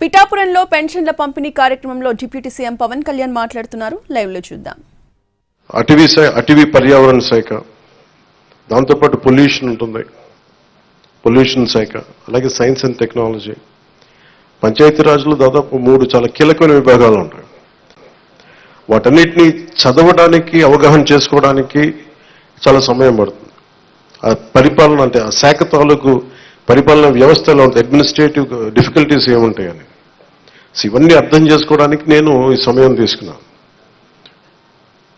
పిఠాపురంలో పెన్షన్ల పంపిణీ కార్యక్రమంలో డిప్యూటీ సీఎం పవన్ కళ్యాణ్ మాట్లాడుతున్నారు. లైవ్లో చూద్దాం. అటవీ అటవీ పర్యావరణ శాఖ దాంతోపాటు పొల్యూషన్ ఉంటుంది. పొల్యూషన్ శాఖ అలాగే సైన్స్ అండ్ టెక్నాలజీ. పంచాయతీరాజ్లో దాదాపు మూడు చాలా కీలకమైన విభాగాలు ఉంటాయి. వాటన్నిటిని చదవడానికి అవగాహన చేసుకోవడానికి చాలా సమయం పడుతుంది. ఆ పరిపాలన అంటే ఆ శాఖ తాలూకు పరిపాలన వ్యవస్థలో ఉంటే అడ్మినిస్ట్రేటివ్ డిఫికల్టీస్ ఏముంటాయని. సో ఇవన్నీ అర్థం చేసుకోవడానికి నేను ఈ సమయం తీసుకున్నాను.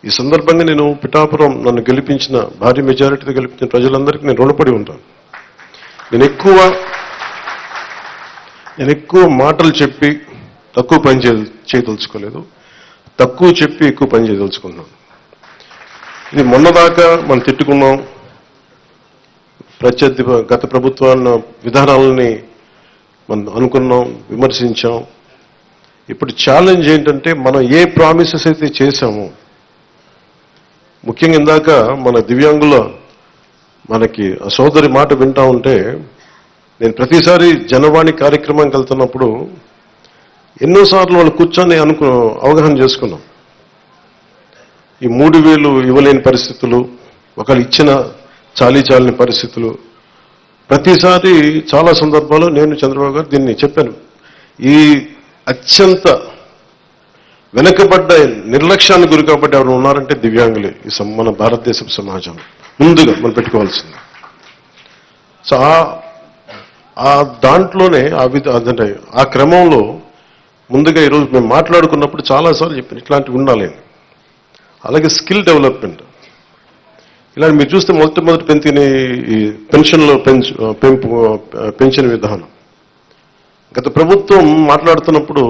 ఈ సందర్భంగా నేను పిఠాపురం నన్ను గెలిపించిన భారీ మెజారిటీతో గెలిపించిన ప్రజలందరికీ నేను రుణపడి ఉంటాను. నేను ఎక్కువ నేను ఎక్కువ మాటలు చెప్పి తక్కువ పని చే చేయదలుచుకోలేదు. తక్కువ చెప్పి ఎక్కువ పని చేయదలుచుకున్నాను. ఇది మొన్నదాకా మనం తిట్టుకున్నాం. ప్రత్యర్థి గత ప్రభుత్వాల విధానాలని మనం అనుకున్నాం విమర్శించాం. ఇప్పుడు ఛాలెంజ్ ఏంటంటే మనం ఏ ప్రామిసెస్ అయితే చేశామో ముఖ్యంగా ఇందాక మన దివ్యాంగుల మనకి ఆ సోదరి మాట వింటా ఉంటే నేను ప్రతిసారి జనవాణి కార్యక్రమానికి వెళ్తున్నప్పుడు ఎన్నోసార్లు వాళ్ళు కూర్చొని అనుకు అవగాహన చేసుకున్నాం. ఈ మూడు వేలు ఇవ్వలేని పరిస్థితులు ఒకళ్ళు ఇచ్చిన చాలీ చాలని పరిస్థితులు. ప్రతిసారి చాలా సందర్భాల్లో నేను చంద్రబాబు గారు దీన్ని చెప్పాను. ఈ అత్యంత వెనకబడ్డ నిర్లక్ష్యాన్ని గురి కాబట్టి ఎవరు ఉన్నారంటే దివ్యాంగులే ఈ మన భారతదేశ సమాజం. ముందుగా మనం పెట్టుకోవాల్సింది. సో ఆ- ఆ దాంట్లోనే ఆ అదంటే ఆ క్రమంలో ముందుగా ఈరోజు మేము మాట్లాడుకున్నప్పుడు చాలాసార్లు చెప్పాను ఇట్లాంటివి ఉండాలి. అలాగే స్కిల్ డెవలప్మెంట్. ఇలా మీరు చూస్తే మొదటి మొదటి పెంచిన ఈ పెన్షన్లో పెంచు పెంపు పెంచిన విధానం. గత ప్రభుత్వం మాట్లాడుతున్నప్పుడు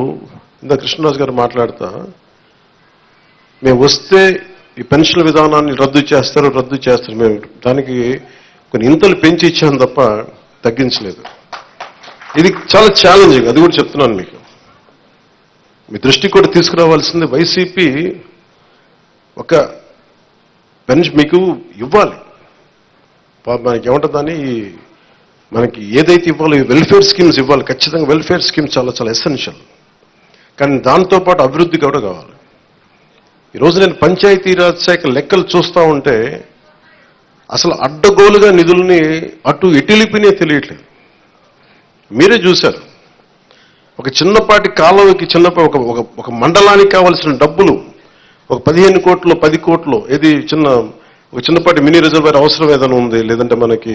ఇందా కృష్ణరాజు గారు మాట్లాడుతా మేము వస్తే ఈ పెన్షన్ విధానాన్ని రద్దు చేస్తారు రద్దు చేస్తారు. మేము దానికి కొన్ని ఇంతలు పెంచి ఇచ్చాం తప్ప తగ్గించలేదు. ఇది చాలా ఛాలెంజింగ్ అది కూడా చెప్తున్నాను మీకు. మీ దృష్టికి కూడా తీసుకురావాల్సింది వైసీపీ ఒక పెన్షన్ మీకు ఇవ్వాలి. మనకి ఏమంటుందని ఈ మనకి ఏదైతే ఇవ్వాలో ఈ వెల్ఫేర్ స్కీమ్స్ ఇవ్వాలి ఖచ్చితంగా వెల్ఫేర్ స్కీమ్స్ చాలా చాలా ఎసెన్షియల్ కానీ దాంతోపాటు అభివృద్ధి కూడా కావాలి. ఈరోజు నేను పంచాయతీరాజ్ శాఖ లెక్కలు చూస్తూ ఉంటే అసలు అడ్డగోలుగా నిధుల్ని అటు ఇటిలిపినే తెలియట్లేదు. మీరే చూశారు. ఒక చిన్నపాటి కాలువకి చిన్నపాటి ఒక ఒక ఒక మండలానికి కావాల్సిన డబ్బులు ఒక పదిహేను కోట్లు పది కోట్లు ఏది చిన్న ఒక చిన్నపాటి మినీ రిజర్వేర్ అవసరం ఏదైనా ఉంది లేదంటే మనకి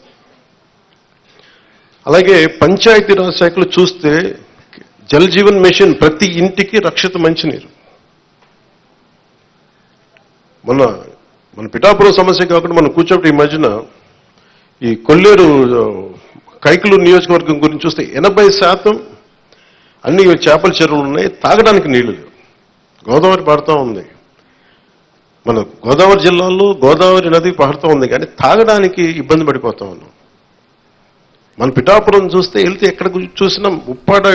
అలాగే పంచాయతీరాజ్ శాఖలు చూస్తే జల్ జీవన్ మిషన్ ప్రతి ఇంటికి రక్షిత మంచినీరు. మన మన పిఠాపురం సమస్య కాకుండా మనం కూర్చోబెట్టి ఈ మధ్యన ఈ కొల్లేరు కైకులు కైకలూరు నియోజకవర్గం గురించి చూస్తే ఎనభై శాతం అన్ని చేపల చెరువులు ఉన్నాయి తాగడానికి నీళ్ళు లేవు. గోదావరి పడుతూ ఉంది. మన గోదావరి జిల్లాలో గోదావరి నది పడుతూ ఉంది కానీ తాగడానికి ఇబ్బంది పడిపోతా ఉన్నాం. మన పిఠాపురం చూస్తే వెళ్తే ఎక్కడ చూసినా ఉప్పాడ